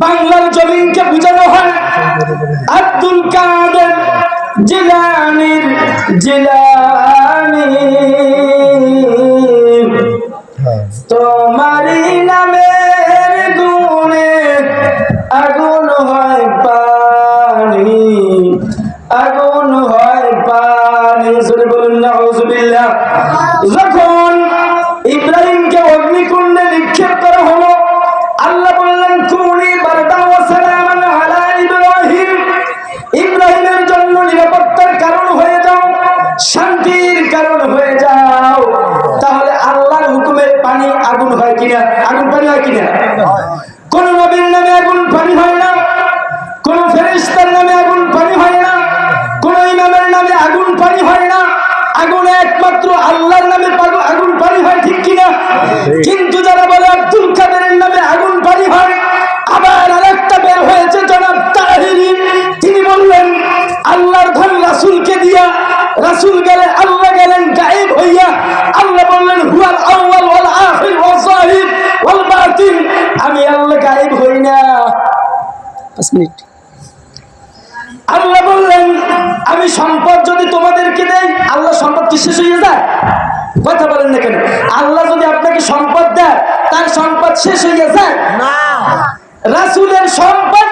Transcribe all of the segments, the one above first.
বাংলার জমিনকে বুঝানো হয় আব্দুল কাদের জিলানির জিলানি তোমারি নামের গুণে আগুন হয় কিনা? আগুন পানি হয় কিনা? কোন নবীর নামে আগুন পানি হয় না। কোন ফেরিস্তার নামে আগুন পানি হয় না। কোন ইমামের নামে আগুন পানি হয় না। আগুন একমাত্র আল্লাহর নামে আগুন পানি হয় ঠিক কিনা? কিন্তু যারা বলে পাঁচ মিনিট। আল্লাহ বললেন আমি সম্পদ যদি তোমাদেরকে দেই আল্লাহ সম্পদ কি শেষ হয়ে যায়? কথা বলেন না কেন? আল্লাহ যদি আপনাকে সম্পদ দেয় তার সম্পদ শেষ হয়ে যায়। রাসূলের সম্পদ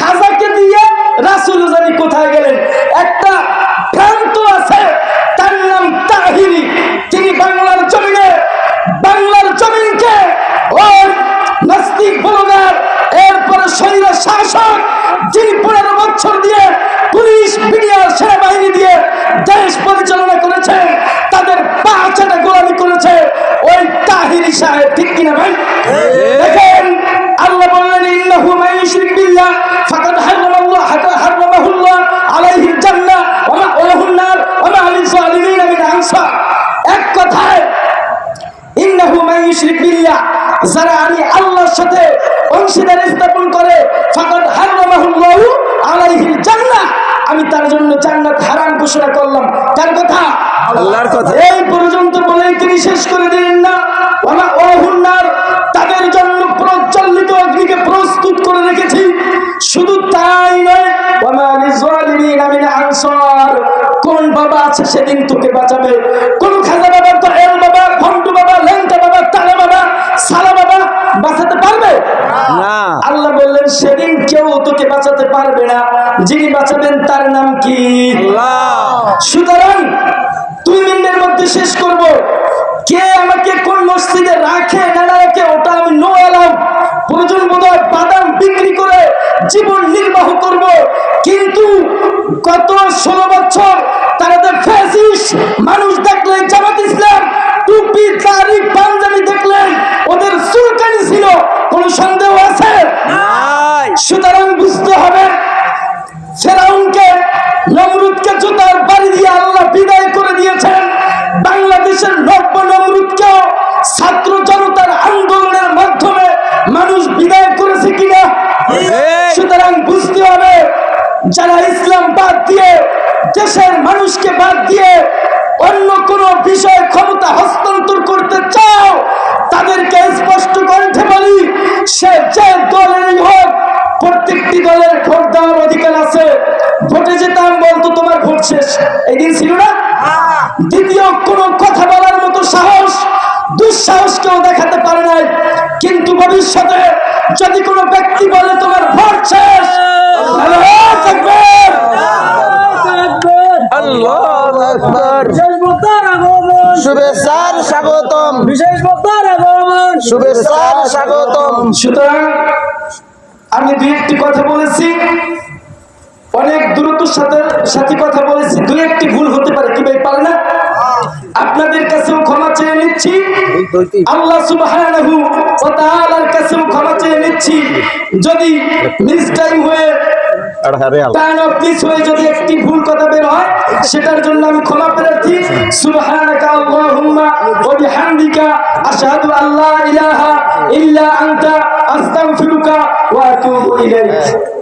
খাজাকে দিয়ে রাসূল জানি কোথায় গেলেন? একটা প্রান্ত আছে তার নাম তাহিরি। তিনি বাংলার জমিনে বাংলার জমিনকে ওই নাস্তিক বলগার শৈল শাসক যিনি পনেরো বছর দিয়ে পুলিশ, মিডিয়া, সেনাবাহিনী দিয়ে দেশ পরিচালনা করেছে, তাদের পাঁচটা গোলামি করেছে, ওই তাহিরি সাহেব ঠিক কিনা ভাই? দেখেন, আল্লাহ বললেন, ইন্নাহু মান ইউশরিক বিল্লাহ, ফাকাদ হারামাল্লাহ হারামাহুল্লাহ আলাইহিল জান্নাহ, ওয়া মা'ওয়াহুন নার, ওয়া মা লিল জালিমিন মিন আনসার। এক কথায়, ইন্নাহু ইউশরিক বিল্লাহ, যারা আমি আল্লাহর সাথে অংশীদার স্থাপন করে ফাকাদ হারামাহুল্লাহু আলাইহিল জান্নাহ। আমি তার জন্য জান্নাত হারাম ঘোষণা করলাম। তার কথা আল্লাহর কথা। এই পর্যন্ত বলেই তিনি শেষ করে দিলেন না। ওমা ওহুন্নার তাদের জন্য প্রজ্বলিত অগ্নিকে প্রস্তুত করে রেখেছি। শুধু তাই নয় ওমা লিজালিমিন মিন আনসার কোন বাবা আছে সেদিন তোকে বাঁচাবে? যিনি বাঁচাবেন তার নাম কি? সুতরাং দুই মিনিটের মধ্যে শেষ করব। কে আমাকে কোন মসজিদে রাখে না রাখে ওটা আমি নো এলাম প্রয়োজন বোধ হয় বাদাম বিক্রি করে জীবন নির্বাহ করব। কিন্তু গত ষোলো বছর বিদায় করে দিয়েছেন। বাংলাদেশের নব্য নমরুদকেও ছাত্র জনতার আন্দোলনের মাধ্যমে মানুষ বিদায় করেছে কিনা? সুতরাং বুঝতে হবে যারা ইসলাম বাদ দিয়ে দেশের মানুষকে বাদ দিয়ে অন্য কোন বিষয়ে ক্ষমতা হস্তান্তর করতে চাও তাদেরকে স্পষ্ট কণ্ঠে বলি সে যে দলেরই হোক প্রত্যেকটি দলের ভোট দেওয়ার অধিকার আছে। ভোটে যেতাম বলতো তোমার ভোট শেষ এই দিন ছিল না? দ্বিতীয় কোনো কথা বলার মতো সাহস দুঃসাহস কেউ দেখাতে পারে নাই। কিন্তু ভবিষ্যতে যদি কোনো ব্যক্তি বলে তোমার ভোট শেষ আল্লাহু আকবার। আল্লাহ আকবার। বিশেষ শুভেচ্ছার স্বাগতম। বিশেষ বক্তার আগমন। শুভেচ্ছার স্বাগতম। সুতরাং আমি দুই একটি কথা বলেছি। অনেক দ্রুত সাথে সাথে কথা বলেছি। দুই একটি ভুল হতে পারে কি ভাই পারে না? আপনাদের কাছেও ক্ষমা চেয়ে নিচ্ছি। আল্লাহ সুবহানাহু ওয়া তাআলার কাছেও ক্ষমা চেয়ে নিচ্ছি। যদি মিস টাইম হয়ে টাইম অফ মিস হয়ে যদি একটি ভুল কথা বের হয় সেটার জন্য আমি ক্ষমা প্রার্থী। সুবহানাকা আল্লাহুম্মা ওয়া বিহামদিকা আশহাদু আল্লা ইলাহা ইল্লা আনতা আস্তাগফিরুকা ওয়া আতুবু ইলাইক।